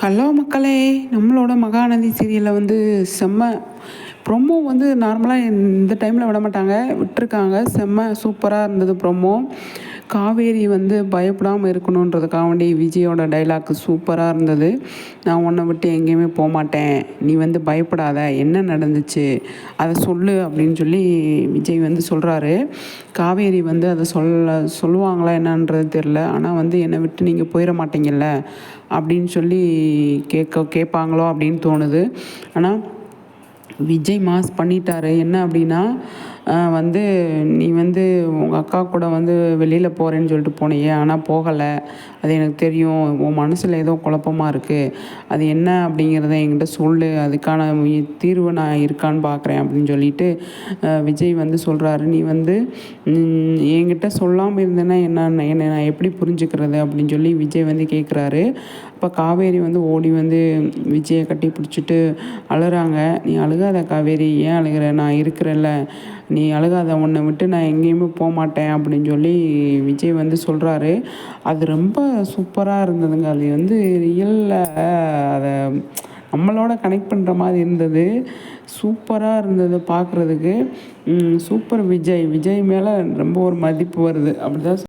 Hello மக்களே நம்மளோட மகாநதி சீரியலில் வந்து செம்ம ப்ரொமோ வந்து நார்மலாக இந்த டைமில் விட மாட்டாங்க விட்டுருக்காங்க. செம்ம சூப்பராக இருந்தது ப்ரொமோ காவேரி வந்து பயப்படாமல் இருக்கணுன்றதுக்காக வேண்டி விஜயோட டைலாக் சூப்பராக இருந்தது. நான் உன்னை விட்டு எங்கேயுமே போக மாட்டேன் நீ வந்து பயப்படாத. என்ன நடந்துச்சு? அதை சொல்லு அப்படின்னு சொல்லி விஜய் வந்து சொல்கிறாரு காவேரி வந்து அதை சொல்ல சொல்லுவாங்களா என்னன்றது தெரில ஆனால் வந்து என்னை விட்டு நீங்கள் போயிட மாட்டீங்கல்ல? அப்படின்னு சொல்லி கேட்க கேட்பாங்களோ அப்படின்னு தோணுது. ஆனால் விஜய் மாஸ் பண்ணிட்டாரு. என்ன அப்படின்னா வந்து நீ வந்து உங்கள் அக்கா கூட வந்து வெளியில் போகிறேன்னு சொல்லிட்டு போனியே ஆனால் போகலை. அது எனக்கு தெரியும். உன் மனசில் ஏதோ குழப்பமாக இருக்குது அது என்ன அப்படிங்கிறத என்கிட்ட சொல்லு. அதுக்கான தீர்வு நான் இருக்கான்னு பார்க்குறேன் அப்படின்னு சொல்லிட்டு விஜய் வந்து சொல்கிறாரு நீ வந்து என்கிட்ட சொல்லாமல் இருந்தேன்னா என்ன என்னை நான் எப்படி புரிஞ்சுக்கிறது அப்படின்னு சொல்லி விஜய் வந்து கேட்குறாரு அப்போ காவேரி வந்து ஓடி வந்து விஜயை கட்டி பிடிச்சிட்டு அழுகிறாங்க நீ அழுகாத காவேரி. ஏன் அழுகிற? நான் இருக்கிறேன்ல. நீ அழுகாத உன்னை விட்டு நான் எங்கேயுமே போக மாட்டேன் அப்படின்னு சொல்லி விஜய் வந்து சொல்கிறாரு அது ரொம்ப சூப்பராக இருந்ததுங்க. அது வந்து ரியலில் அதை நம்மளோட கனெக்ட் பண்ணுற மாதிரி இருந்தது. சூப்பராக இருந்தது பார்க்குறதுக்கு சூப்பர் விஜய். விஜய் மேலே ரொம்ப ஒரு மதிப்பு வருது. அப்படி தான்